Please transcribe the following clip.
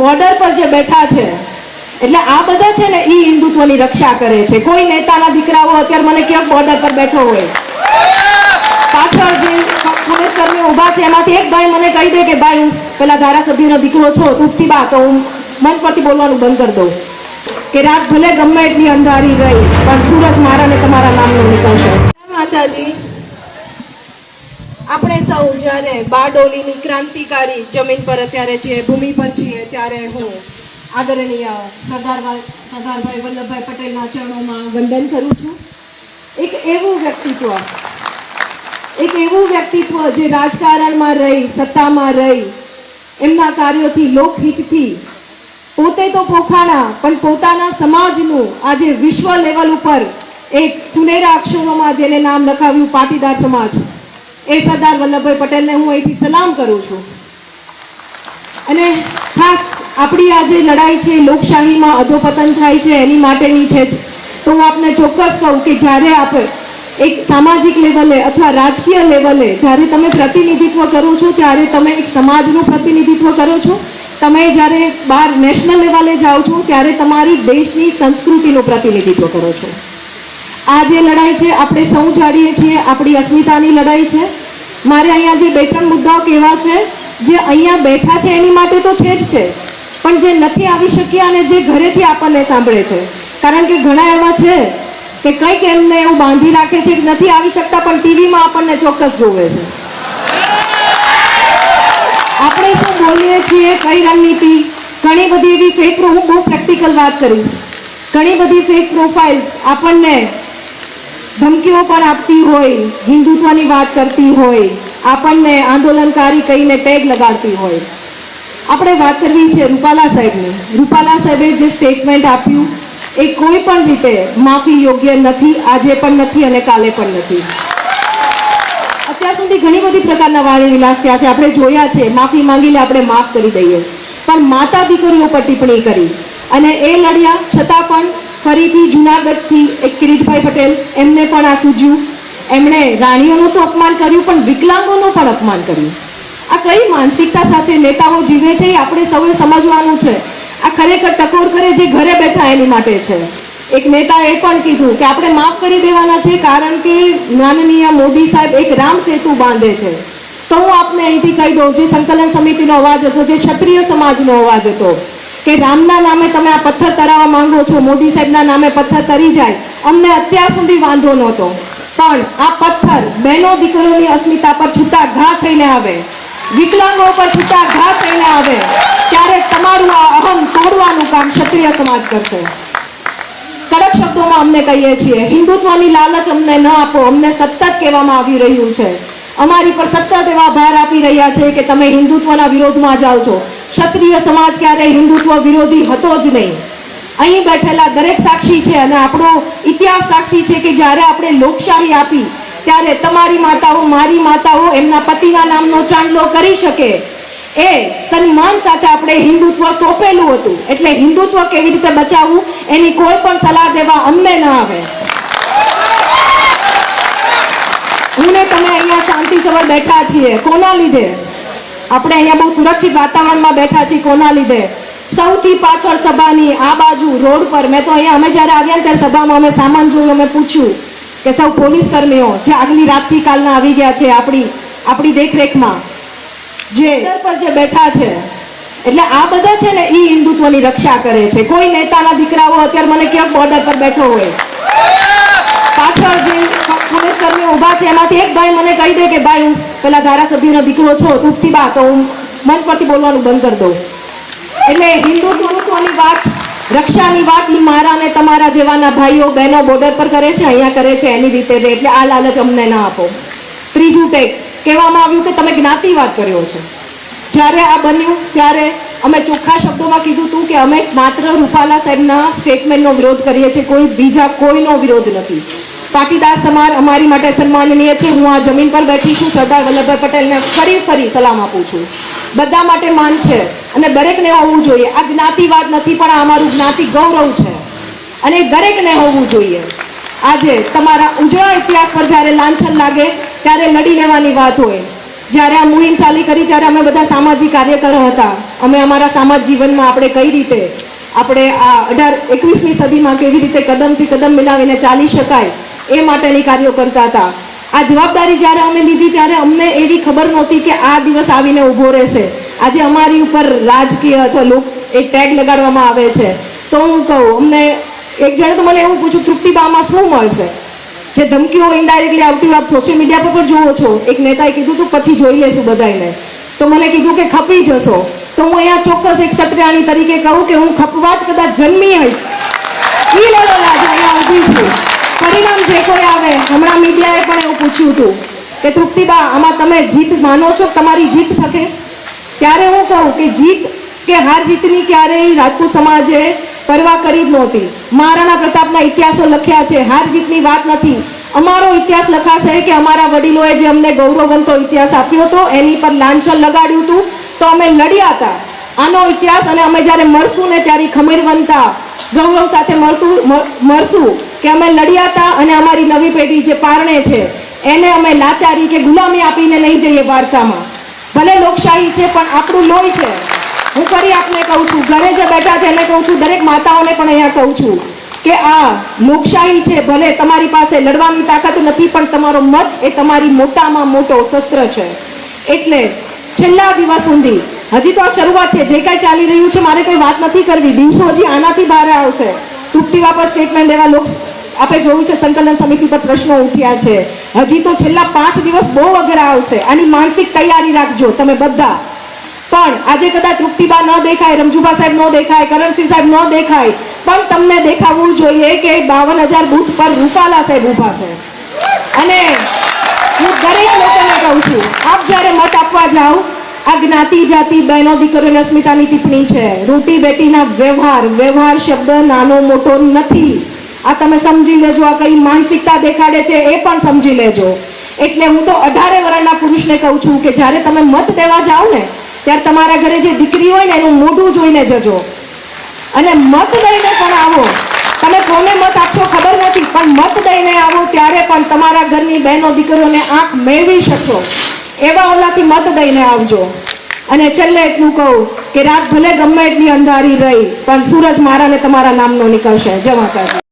Border પર જે બેઠા છે, એટલે આ બધા છે ને એ હિન્દુત્વની રક્ષા કરે છે. કોઈ નેતાના દીકરાઓ અત્યારે મને ક્યાંક બોર્ડર પર બેઠો હોય. પાછળ જે પોલીસ કર્મીઓ ઊભા છે, એમાંથી એક ભાઈ મને કહી દે કે, ભાઈ, હું પેલા ધારાસભ્યનો દીકરો છો તૂટતી બા, તો હું મંચ પરથી બોલવાનું બંધ કરી દઉં. કે રાત ભલે ગમે એટલી અંધારી રહી, પણ સૂરજ મારા ને તમારા નામનો નીકળશે. માતાજી આપણે સૌ જ્યારે બારડોલીની ક્રાંતિકારી જમીન પર અત્યારે છીએ ભૂમિ પર છીએ, ત્યારે હું આદરણીય સરદાર સરદારભાઈ વલ્લભભાઈ પટેલના ચરણોમાં વંદન કરું છું. એક એવું વ્યક્તિત્વ, એક એવું વ્યક્તિત્વ જે રાજકારણમાં રહી, સત્તામાં રહી, એમના કાર્યોથી, લોકહિતથી, પોતે તો પોખાણા, પણ પોતાના સમાજનું આજે વિશ્વ લેવલ ઉપર એક સુનેરા અક્ષરોમાં જેને નામ લખાવ્યું પાટીદાર સમાજ. એ સરદાર વલ્લભભાઈ પટેલને હું અહીંથી સલામ કરું છું. અને ખાસ આપણી આ જે લડાઈ છે, લોકશાહીમાં અધોપતન થાય છે, એની માટેની છે તો હું આપને ચોક્કસ કહું કે જ્યારે આપણે એક સામાજિક લેવલે અથવા રાજકીય લેવલે જ્યારે તમે પ્રતિનિધિત્વ કરો છો, ત્યારે તમે એક સમાજનું પ્રતિનિધિત્વ કરો છો. તમે જ્યારે બહાર નેશનલ લેવલે જાઓ છો, ત્યારે તમારી દેશની સંસ્કૃતિનું પ્રતિનિધિત્વ કરો છો. આ જે લડાઈ છે, આપણે સૌ જાણીએ છીએ, આપણી અસ્મિતાની લડાઈ છે. મારે અહીંયા જે બે ત્રણ મુદ્દાઓ કહેવા છે, જે અહીંયા બેઠા છે એની માટે તો છે જ છે, પણ જે નથી આવી શક્યા અને જે ઘરેથી આપણને સાંભળે છે. કારણ કે ઘણા એવા છે કે કંઈક એમને એવું બાંધી રાખે છે કે નથી આવી શકતા, પણ ટીવીમાં આપણને ચોક્કસ જોવે છે. આપણે શું બોલીએ છીએ, કઈ રણનીતિ? ઘણી બધી એવી ફેક હું બહુ પ્રેક્ટિકલ વાત કરીશ. ઘણી બધી ફેક પ્રોફાઇલ્સ આપણને ધમકીઓ પણ આપતી હોય, હિન્દુત્વની વાત કરતી હોય, આપણને આંદોલનકારી કહીને ટેગ લગાડતી હોય. આપણે વાત કરવી છે રૂપાલા સાહેબની. રૂપાલા સાહેબે જે સ્ટેટમેન્ટ આપ્યું, એ કોઈ પણ રીતે માફી યોગ્ય નથી, આજે પણ નથી અને કાલે પણ નથી. અત્યાર સુધી ઘણી બધી પ્રકારના વાણી વિલાસ થયા છે. આપણે જોયા છે, માફી માંગી લે આપણે માફ કરી દઈએ. પણ માતા દીકરીઓ પર ટિપ્પણી કરી. અને એ લડ્યા, છતાં પણ ફરીથી જુનાગઢથી એક કિરીટભાઈ પટેલ, એમને પણ આ સૂજ્યું. એમણે રાણીઓનું તો અપમાન કર્યું, પણ વિકલાંગોનું પણ અપમાન કર્યું. આ કઈ માનસિકતા સાથે નેતાઓ જીવે છે એ આપણે સૌએ સમજવાનું છે. આ ખરેખર ટકોર કરે જે ઘરે બેઠા એની માટે છે. એક નેતા એ પણ કીધું કે આપણે માફ કરી દેવાના છે, કારણ કે માનનીય મોદી સાહેબ એક રામ સેતુ બાંધે છે. તો હું આપને અહીંથી કહી દઉં, જે સંકલન સમિતિનો અવાજ હતો, જે ક્ષત્રિય સમાજનો અવાજ હતો કે રામના નામે તમે આ પથ્થર તરાવવા માંગો છો, મોદી સાહેબના નામે પથ્થર તરી જાય. અમને અત્યાર સુધી વાંધો નહોતો. પણ આ પથ્થર બહેનો દીકરીઓની અસ્મિતા પર છૂટા ઘા થઈને આવે. વિકલાંગો પર છૂટા ઘા થઈને આવે. ત્યારે તમારું આ અહમ તોડવાનું કામ ક્ષત્રિય સમાજ કરશે. કડક શબ્દોમાં અમને કહીએ છીએ, હિન્દુત્વની લાલચ અમને ન આપો, અમને સતત કહેવામાં આવી રહ્યું છે. અમારી પર સતત એવા ભાર આપી રહ્યા છે કે તમે હિન્દુત્વના વિરોધમાં જાઓ છો. ક્ષત્રિય સમાજ ક્યારેય હિન્દુત્વ વિરોધી હતો જ નહીં. અહીં બેઠેલા દરેક સાક્ષી છે અને આપણો ઇતિહાસ સાક્ષી છે કે જ્યારે આપણે લોકશાહી આપી, ત્યારે તમારી માતાઓ, મારી માતાઓ એમના પતિના નામનો ચાંદલો કરી શકે. એ સન્માન સાથે આપણે હિન્દુત્વ સોંપેલું હતું. એટલે હિન્દુત્વ કેવી રીતે બચાવવું, એની કોઈ પણ સલાહ દેવા અમને ન આવે હું ને શાંતિ અહીંયા બેઠા છીએ. કોના લીધે? આપણે અહીંયા બહુ સુરક્ષિત વાતાવરણમાં બેઠા છીએ કોના લીધે? સૌથી પાછળ સભાની આ બાજુ રોડ પર મેં તો અહીંયા અમે જ્યારે આવ્યા ત્યારે સભામાં અમે સામાન જોયું, અમે પૂછ્યું કે સૌ પોલીસ કર્મીઓ જે આગલી રાતથી કાલના આવી ગયા છે આપણી આપણી દેખરેખમાં, જે પર જે બેઠા છે. એટલે આ બધા છે ને એ હિન્દુત્વની રક્ષા કરે છે. કોઈ નેતાના દીકરાઓ અત્યારે મને કેમ બોર્ડર પર બેઠો હોય. કર્મીઓ છે એમાંથી એક ભાઈ મને કહી દે કે, ભાઈ, હું પેલા ધારાસભ્યનો દીકરો છો તૂટતી બા, તો હું મંચ પરથી બોલવાનું બંધ કરી દઉં. એટલે હિન્દુત્વની વાત, રક્ષાની વાત એ મારા ને તમારા જેવાના ભાઈઓ, બહેનો બોર્ડર પર કરે છે, અહીંયા કરે છે, એની રીતે એટલે આ લાલચ અમને ના આપો. ત્રીજું ટેક, કહેવામાં આવ્યું કે તમે જ્ઞાતિવાદ કર્યો છે. જ્યારે આ બન્યું, ત્યારે અમે ચોખ્ખા શબ્દોમાં કીધું હતું કે અમે માત્ર રૂપાલા સાહેબના સ્ટેટમેન્ટનો વિરોધ કરીએ છીએ, કોઈ બીજા કોઈનો વિરોધ નથી. પાટીદાર સમાજ અમારી માટે સન્માનનીય છે. હું આ જમીન પર બેઠી છું. સરદાર વલ્લભભાઈ પટેલને ફરી ફરી સલામ આપું છું. બધા માટે માન છે અને દરેકને હોવું જોઈએ. આ જ્ઞાતિવાદ નથી, પણ આ અમારું જ્ઞાતિ ગૌરવ છે. અને દરેકને હોવું જોઈએ. આજે તમારા ઉજળા ઇતિહાસ પર જ્યારે લાંછન લાગે, ત્યારે લડી લેવાની વાત હોય. જ્યારે આ મુહિમ ચાલી કરી, ત્યારે અમે બધા સામાજિક કાર્યકરો હતા. અમે અમારા સામાજિક જીવનમાં આપણે કઈ રીતે, આપણે આ અઢાર, એકવીસમી સદીમાં કેવી રીતે કદમથી કદમ મિલાવીને ચાલી શકાય એ માટેની કાર્યો કરતા હતા. આ જવાબદારી જ્યારે અમે લીધી ત્યારે અમને એવી ખબર નહોતી કે આ દિવસ આવીને ઊભો રહેશે. આજે અમારી ઉપર રાજકીય અથવા લોક એક ટેગ લગાડવામાં આવે છે. તો હું કહું, અમને એક જણે તો મને એવું પૂછ્યું તૃપ્તિબામાં શું મળશે? જે ધમકીઓ ઇન્ડાયરેક્ટલી આવતી આપ સોશિયલ મીડિયા પર જોવો છો. એક નેતાએ કીધું તું, પછી જોઈ લેશું બધાને તો મને કીધું કે, ખપી જશો. તો હું અહીંયા ચોક્કસ એક ક્ષત્રિયાણી તરીકે કહું કે હું ખપવા જ કદાચ જન્મી હઈશ લેવલ આજે અહીંયા ઊભી છું. પરિણામ જે કોઈ આવે, હમણાં મીડિયાએ પણ એવું પૂછ્યું હતું કે, તૃપ્તિબા, આમાં તમે જીત માનો છો? તમારી જીત થકે? ત્યારે હું કહું કે, જીત કે હાર જીતની ક્યારેય રાજપૂત સમાજે પરવા કરી જ નહોતી. મહારાણા પ્રતાપના ઇતિહાસો લખ્યા છે, હાર જીતની વાત નથી. અમારો ઇતિહાસ લખાશે કે અમારા વડીલોએ જે અમને ગૌરવવંતો ઇતિહાસ આપ્યો હતો, એની પર લાંછન લગાડ્યું હતું, તો અમે લડ્યા હતા. આનો ઇતિહાસ અને અમે જ્યારે મળશું ને ત્યારે ખમીરવંતા ગૌરવ સાથે મળતું મળશું કે અમે લડ્યા હતા અને અમારી નવી પેઢી જે પારણે છે, એને અમે લાચારી કે ગુલામી આપીને નહીં જઈએ વારસામાં. ભલે લોકશાહી છે, પણ આપણું લોહી છે. હું ફરી આપને કહું છું, ઘરે જે બેઠા છે, એને કહું છું, દરેક માતાઓને પણ અહીંયા કહું છું કે આ લોકશાહી છે, ભલે તમારી પાસે લડવાની તાકાત નથી, પણ તમારો મત એ તમારી મોટામાં મોટો શસ્ત્ર છે. એટલે છેલ્લા દિવસ સુધી, હજી તો આ શરૂઆત છે, જે કાંઈ ચાલી રહ્યું છે, મારે કોઈ વાત નથી કરવી. દિવસો હજી આનાથી બહાર આવશે. તૂટતી વાપર સ્ટેટમેન્ટ દેવા લોક આપણે જોયું છે, સંકલન સમિતિ પર પ્રશ્નો ઉઠ્યા છે. હજી તો છેલ્લા પાંચ દિવસ બહુ વગેરે આવશે. આની માનસિક તૈયારી રાખજો, તમે બધા. પણ આજે કદાચ તૃપ્તિબા ન દેખાય રમજુબા સાહેબ ન દેખાય, કરણસિંહ સાહેબ ન દેખાય, પણ તમને દેખાવું જોઈએ કે બાવન હજાર બૂથ પર રૂપાલા સાહેબ ઊભા છે. અને હું દરેક લોકોને કહું છું, આપ જ્યારે મત આપવા જાઓ આ જ્ઞાતિ જાતિ બહેનો દીકરીઓને અસ્મિતાની ટિપ્પણી છે. રૂટી બેટીના વ્યવહાર વ્યવહાર શબ્દ નાનો મોટો નથી. આ તમે સમજી લેજો, આ કઈ માનસિકતા દેખાડે છે એ પણ સમજી લેજો. એટલે હું તો અઢારે વર્ષના પુરુષને કહું છું કે જ્યારે તમે મત દેવા જાઓ ને, ત્યારે તમારા ઘરે જે દીકરી હોય ને, એનું મોઢું જોઈને જજો. અને મત દઈને પણ આવો. તમે કોને મત આપશો ખબર નથી, પણ મત દઈને આવો ત્યારે પણ તમારા ઘરની બહેનો દીકરીઓને આંખ મેળવી શકશો. એવા ઓલાથી મત દઈને આવજો. અને છેલ્લે એટલું કહું કે રાત ભલે ગમે એટલી અંધારી રહી, પણ સૂરજ મારા ને તમારા નામનો નીકળશે. જમા માતાજી.